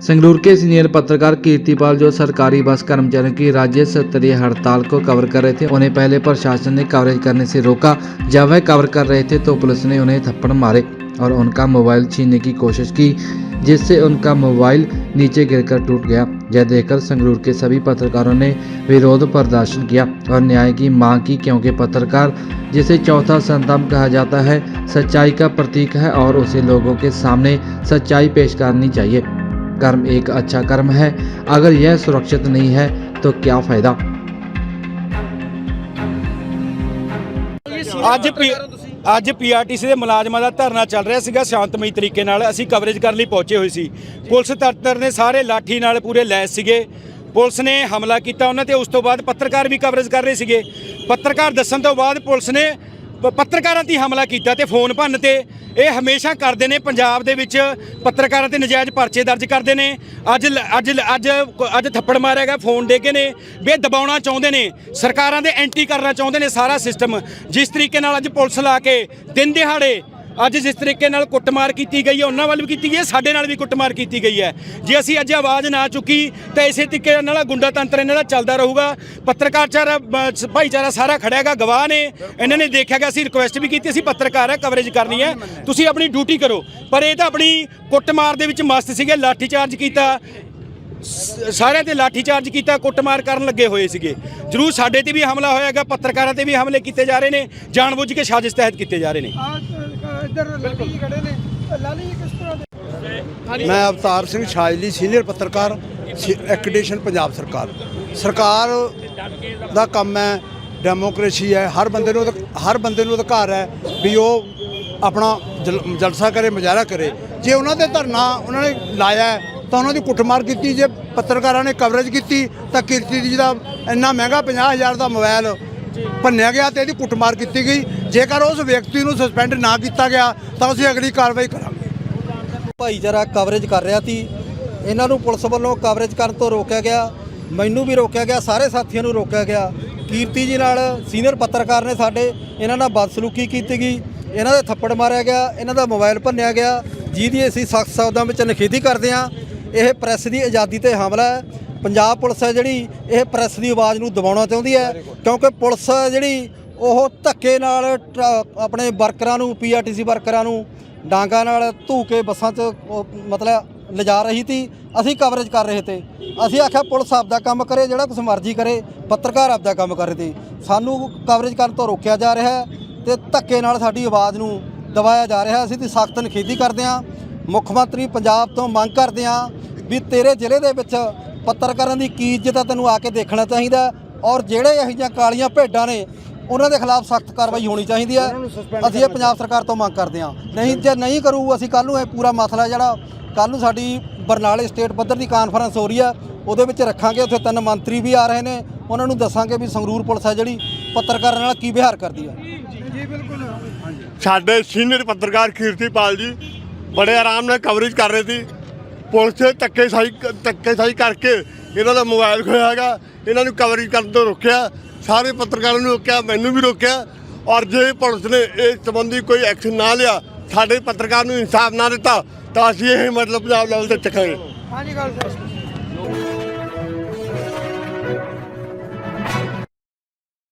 संगरूर के सीनियर पत्रकार कीर्तिपाल जो सरकारी बस कर्मचारियों की राज्य स्तरीय हड़ताल को कवर कर रहे थे, उन्हें पहले प्रशासन ने कवरेज करने से रोका। जब वह कवर कर रहे थे तो पुलिस ने उन्हें थप्पड़ मारे और उनका मोबाइल छीनने की कोशिश की, जिससे उनका मोबाइल नीचे गिरकर टूट गया। यह देखकर संगरूर के सभी पत्रकारों ने विरोध प्रदर्शन किया और न्याय की मांग की, क्योंकि पत्रकार, जिसे चौथा संतम कहा जाता है, सच्चाई का प्रतीक है और उसे लोगों के सामने सच्चाई पेश करनी चाहिए। कर्म एक अच्छा कर्म है अगर यह सुरक्षित नहीं है तो क्या फायदा ਅੱਜ ਪੀ- ਅੱਜ ਪੀਆਰਟੀਸੀ ਦੇ ਮੁਲਾਜ਼ਮਾਂ ਦਾ ਧਰਨਾ ਚੱਲ ਰਿਹਾ ਸੀਗਾ ਸ਼ਾਂਤਮਈ ਤਰੀਕੇ ਨਾਲ ਅਸੀਂ ਕਵਰੇਜ ਕਰਨ ਲਈ ਪਹੁੰਚੇ ਹੋਏ ਸੀ ਪੁਲਿਸ ਤੱਤਰ ਨੇ ਸਾਰੇ ਲਾਠੀ ਨਾਲ ਪੂਰੇ ਲੈਸ ਸੀਗੇ ਪੁਲਿਸ ਨੇ ਹਮਲਾ ਕੀਤਾ ਉਹਨਾਂ ਤੇ ਉਸ ਤੋਂ ਬਾਅਦ ਪੱਤਰਕਾਰ ਵੀ ਕਵਰੇਜ ਕਰ ਰਹੇ ਸੀਗੇ ਪੱਤਰਕਾਰ ਦੱਸਣ ਤੋਂ ਬਾਅਦ ਪੁਲਿਸ ਨੇ ਪ- ਪੱਤਰਕਾਰਾਂ ਤੇ ਹਮਲਾ ਕੀਤਾ ਤੇ ਫੋਨ ਭੰਨ ਤੇ ਇਹ ਹਮੇਸ਼ਾ ਕਰਦੇ ਨੇ, ਪੰਜਾਬ ਦੇ ਵਿੱਚ ਪੱਤਰਕਾਰਾਂ ਤੇ ਨਜਾਇਜ਼ ਪਰਚੇ ਦਰਜ ਕਰਦੇ ਨੇ। ਅੱਜ ਲ- ਅੱਜ ਲ- ਅੱਜ ਅੱਜ ਥੱਪੜ ਮਾਰਿਆ ਗਿਆ, ਫੋਨ ਦੇ ਕੇ ਨੇ। ਵੀ ਦਬਾਉਣਾ ਚਾਹੁੰਦੇ ਨੇ, ਸਰਕਾਰਾਂ ਦੇ ਐਂਟੀ ਕਰਨਾ ਚਾਹੁੰਦੇ ਨੇ ਸਾਰਾ ਸਿਸਟਮ ਜਿਸ ਤਰੀਕੇ ਨਾਲ ਅੱਜ ਪੁਲਿਸ ਲਾ ਕੇ ਦਿਨ ਦਿਹਾੜੇ ਅੱਜ ਜਿਸ ਤਰੀਕੇ ਨਾਲ ਕੁੱਟਮਾਰ ਕੀਤੀ ਗਈ ਹੈ, ਉਹਨਾਂ ਵੱਲ ਵੀ ਕੀਤੀ ਗਈ ਹੈ, ਸਾਡੇ ਨਾਲ ਵੀ ਕੁੱਟਮਾਰ ਕੀਤੀ ਗਈ ਹੈ। ਜੇ ਅਸੀਂ ਅੱਜ ਆਵਾਜ਼ ਨਾ ਚੁੱਕੀ, ਤਾਂ ਇਸੇ ਤਰੀਕੇ ਨਾਲ ਗੁੰਡਾ ਤੰਤਰ ਇਹਨਾਂ ਦਾ ਚੱਲਦਾ ਰਹੂਗਾ। ਪੱਤਰਕਾਰਚਾਰਾ ਬ- ਭਾਈਚਾਰਾ ਸਾਰਾ ਖੜਿਆ ਹੈਗਾ, ਗਵਾਹ ਨੇ। ਇਹਨਾਂ ਨੇ ਦੇਖਿਆ ਕਿ ਅਸੀਂ ਰਿਕੁਐਸਟ ਵੀ ਕੀਤੀ, ਅਸੀਂ ਪੱਤਰਕਾਰ ਹੈ ਕਵਰੇਜ ਕਰਨੀ ਹੈ। ਤੁਸੀਂ ਆਪਣੀ ਡਿਊਟੀ ਕਰੋ। ਪਰ ਇਹ ਤਾਂ ਆਪਣੀ ਕੁੱਟਮਾਰ ਦੇ ਵਿੱਚ ਮਸਤ ਸੀਗੇ ਲਾਠੀ ਚਾਰਜ ਕੀਤਾ ਸਾਰਿਆਂ ਤੇ ਲਾਠੀ ਚਾਰਜ ਕੀਤਾ, ਕੁੱਟਮਾਰ ਕਰਨ ਲੱਗੇ ਹੋਏ ਸੀਗੇ। ਜਰੂਰ ਸਾਡੇ ਤੇ ਵੀ ਹਮਲਾ ਹੋਇਆਗਾ ਪੱਤਰਕਾਰਾਂ ਤੇ ਵੀ ਹਮਲੇ ਕੀਤੇ ਜਾ ਰਹੇ ਨੇ, ਜਾਣਬੁੱਝ ਕੇ ਸਾਜ਼ਿਸ਼ ਤਹਿਤ ਕੀਤੇ ਜਾ ਰਹੇ ਨੇ। ਇੱਧਰ ਲਾਲੀ ਜੀ ਖੜੇ ਨੇ। ਲਾਲੀ ਜੀ, ਕਿਸ ਤਰ੍ਹਾਂ ਦੇ? ਮੈਂ ਅਵਤਾਰ ਸਿੰਘ ਸ਼ਾਜਲੀ ਸੀਨੀਅਰ ਪੱਤਰਕਾਰ ਐਕਡੀਸ਼ਨ ਪੰਜਾਬ ਸਰਕਾਰ। ਸਰਕਾਰ ਦਾ ਕੰਮ ਹੈ ਡੈਮੋਕ੍ਰੇਸੀ ਹੈ, ਹਰ ਬੰਦੇ ਨੂੰ ਅਧਿ- ਹਰ ਬੰਦੇ ਨੂੰ ਅਧਿਕਾਰ ਹੈ ਵੀ ਉਹ ਆਪਣਾ ਜਲ- ਜਲਸਾ ਕਰੇ, ਮੁਜ਼ਾਹਰਾ ਕਰੇ। ਜੇ ਉਹਨਾਂ ਦੇ ਧਰਨਾ ਉਹਨਾਂ ਨੇ ਲਾਇਆ ਤਾਂ ਉਹਨਾਂ ਦੀ ਕੁੱਟਮਾਰ ਕੀਤੀ। ਜੇ ਪੱਤਰਕਾਰਾਂ ਨੇ ਕਵਰੇਜ ਕੀਤੀ, ਤਾਂ ਕੀਰਤੀ ਜੀ ਦਾ ਇੰਨਾ ਮਹਿੰਗਾ 50000 ਦਾ ਮੋਬਾਈਲ ਭੰਨਿਆ ਗਿਆ ਤੇ ਇਹਦੀ ਕੁੱਟਮਾਰ ਕੀਤੀ ਗਈ। ਜੇਕਰ ਉਸ ਵਿਅਕਤੀ ਨੂੰ ਸਸਪੈਂਡ ਨਾ ਕੀਤਾ ਗਿਆ, ਤਾਂ ਅਸੀਂ ਅਗਲੀ ਕਾਰਵਾਈ ਕਰਾਂਗੇ। ਭਾਈਚਾਰਾ ਕਵਰੇਜ ਕਰ ਰਿਹਾ ਸੀ। ਇਹਨਾਂ ਨੂੰ ਪੁਲਿਸ ਵੱਲੋਂ ਕਵਰੇਜ ਕਰਨ ਤੋਂ ਰੋਕਿਆ ਗਿਆ। ਮੈਨੂੰ ਵੀ ਰੋਕਿਆ ਗਿਆ, ਸਾਰੇ ਸਾਥੀਆਂ ਨੂੰ ਰੋਕਿਆ ਗਿਆ। ਕੀਰਤੀ ਜੀ ਨਾਲ ਸੀਨੀਅਰ ਪੱਤਰਕਾਰ ਨੇ ਸਾਡੇ, ਇਹਨਾਂ ਨਾਲ ਬਦਸਲੂਕੀ ਕੀਤੀ ਗਈ। ਇਹਨਾਂ ਦੇ ਥੱਪੜ ਮਾਰਿਆ ਗਿਆ, ਇਹਨਾਂ ਦਾ ਮੋਬਾਈਲ ਭੰਨਿਆ ਗਿਆ। ਜਿਹਦੀ ਅਸੀਂ ਸਖਤ ਸ਼ਬਦਾਂ ਵਿੱਚ ਨਿਖੇਧੀ ਕਰਦੇ ਹਾਂ। ਇਹ ਪ੍ਰੈਸ ਦੀ ਆਜ਼ਾਦੀ ਤੇ ਹਮਲਾ ਹੈ। ਪੰਜਾਬ ਪੁਲਿਸ ਹੈ ਜਿਹੜੀ ਇਹ ਪ੍ਰੈਸ ਦੀ ਆਵਾਜ਼ ਨੂੰ ਦਬਾਉਣਾ ਚਾਹੁੰਦੀ ਹੈ ਕਿਉਂਕਿ ਪੁਲਿਸ ਜਿਹੜੀ ਉਹ ਧੱਕੇ ਨਾਲ ਆਪਣੇ ਵਰਕਰਾਂ ਨੂੰ ਪੀਆਰਟੀਸੀ ਵਰਕਰਾਂ ਨੂੰ ਡਾਂਗਾ ਨਾਲ ਧੂ ਕੇ ਬੱਸਾਂ 'ਚ ਮਤਲਬ ਲਿਜਾ ਰਹੀ ਸੀ। ਅਸੀਂ ਕਵਰੇਜ ਕਰ ਰਹੇ ਤੇ। ਅਸੀਂ ਆਖਿਆ ਪੁਲਿਸ ਆਪਦਾ ਕੰਮ ਕਰੇ ਜਿਹੜਾ ਕੁਛ ਮਰਜ਼ੀ ਕਰੇ ਪੱਤਰਕਾਰ ਆਪਦਾ ਕੰਮ ਕਰ ਰਹੇ ਤੇ। ਸਾਨੂੰ ਕਵਰੇਜ ਕਰਨ ਤੋਂ ਰੋਕਿਆ ਜਾ ਰਿਹਾ ਹੈ ਤੇ ਧੱਕੇ ਨਾਲ ਸਾਡੀ ਆਵਾਜ਼ ਨੂੰ ਦਬਾਇਆ ਜਾ ਰਿਹਾ ਅਸੀਂ ਤੇ ਸਖਤ ਨਿਖੇਧੀ ਕਰਦੇ ਹਾਂ। ਮੁੱਖ ਮੰਤਰੀ ਪੰਜਾਬ ਤੋਂ ਮੰਗ ਕਰਦੇ ਹਾਂ ਵੀ ਤੇਰੇ ਜ਼ਿਲ੍ਹੇ ਦੇ ਵਿੱਚ ਪੱਤਰਕਾਰਾਂ ਦੀ ਕੀ ਇੱਜ਼ਤ ਆ ਤੈਨੂੰ ਆ ਕੇ ਦੇਖਣਾ ਚਾਹੀਦਾ ਔਰ ਜਿਹੜੇ ਇਹੋ ਜਿਹੀਆਂ ਕਾਲੀਆਂ ਭੇਡਾਂ ਨੇ ਉਹਨਾਂ ਦੇ ਖਿਲਾਫ ਸਖਤ ਕਾਰਵਾਈ ਹੋਣੀ ਚਾਹੀਦੀ ਹੈ ਅਸੀਂ ਇਹ ਪੰਜਾਬ ਸਰਕਾਰ ਤੋਂ ਮੰਗ ਕਰਦੇ ਹਾਂ। ਨਹੀਂ ਜੇ ਨਹੀਂ ਕਰੂ ਅਸੀਂ ਕੱਲ ਨੂੰ ਇਹ ਪੂਰਾ ਮਸਲਾ ਜਿਹੜਾ ਕੱਲ ਨੂੰ ਸਾਡੀ ਬਰਨਾਲੇ ਸਟੇਟ ਪੱਧਰ ਦੀ ਕਾਨਫਰੰਸ ਹੋ ਰਹੀ ਆ ਉਹਦੇ ਵਿੱਚ ਰੱਖਾਂਗੇ। ਉੱਥੇ ਤਿੰਨ ਮੰਤਰੀ ਵੀ ਆ ਰਹੇ ਨੇ। ਉਹਨਾਂ ਨੂੰ ਦੱਸਾਂਗੇ ਵੀ ਸੰਗਰੂਰ ਪੁਲਿਸ ਹੈ ਜਿਹੜੀ ਪੱਤਰਕਾਰਾਂ ਨਾਲ ਕੀ ਵਿਹਾਰ ਕਰਦੀ ਜੀ ਬਿਲਕੁਲ। ਸਾਡੇ ਸੀਨੀਅਰ ਪੱਤਰਕਾਰ ਕੀਰਤੀਪਾਲ ਜੀ ਬੜੇ ਆਰਾਮ ਨਾਲ ਕਵਰੇਜ ਕਰ ਰਹੇ ਸੀ। ਪੁਲਿਸ ਨੇ ਧੱਕੇ ਸਾਈ ਧੱਕੇ ਸਾਈ ਕਰਕੇ ਇਹਨਾਂ ਦਾ ਮੋਬਾਈਲ ਖੋਇਆ ਹੈਗਾ। ਇਹਨਾਂ ਨੂੰ ਕਵਰੇਜ ਕਰਨ ਤੋਂ ਰੋਕਿਆ। ਸਾਰੇ ਪੱਤਰਕਾਰਾਂ ਨੂੰ ਰੋਕਿਆ, ਮੈਨੂੰ ਵੀ ਰੋਕਿਆ। ਔਰ ਜੇ ਪੁਲਿਸ ਨੇ ਇਸ ਸੰਬੰਧੀ ਕੋਈ ਐਕਸ਼ਨ ਨਾ ਲਿਆ, ਸਾਡੇ ਪੱਤਰਕਾਰ ਨੂੰ ਇਨਸਾਫ ਨਾ ਦਿੱਤਾ, ਤਾਂ ਅਸੀਂ ਇਹ ਮਤਲਬ ਪੰਜਾਬ ਲੈਵਲ ਤੇ ਚੱਕਾਂਗੇ। ਹਾਂਜੀ, ਗੱਲ ਸਰ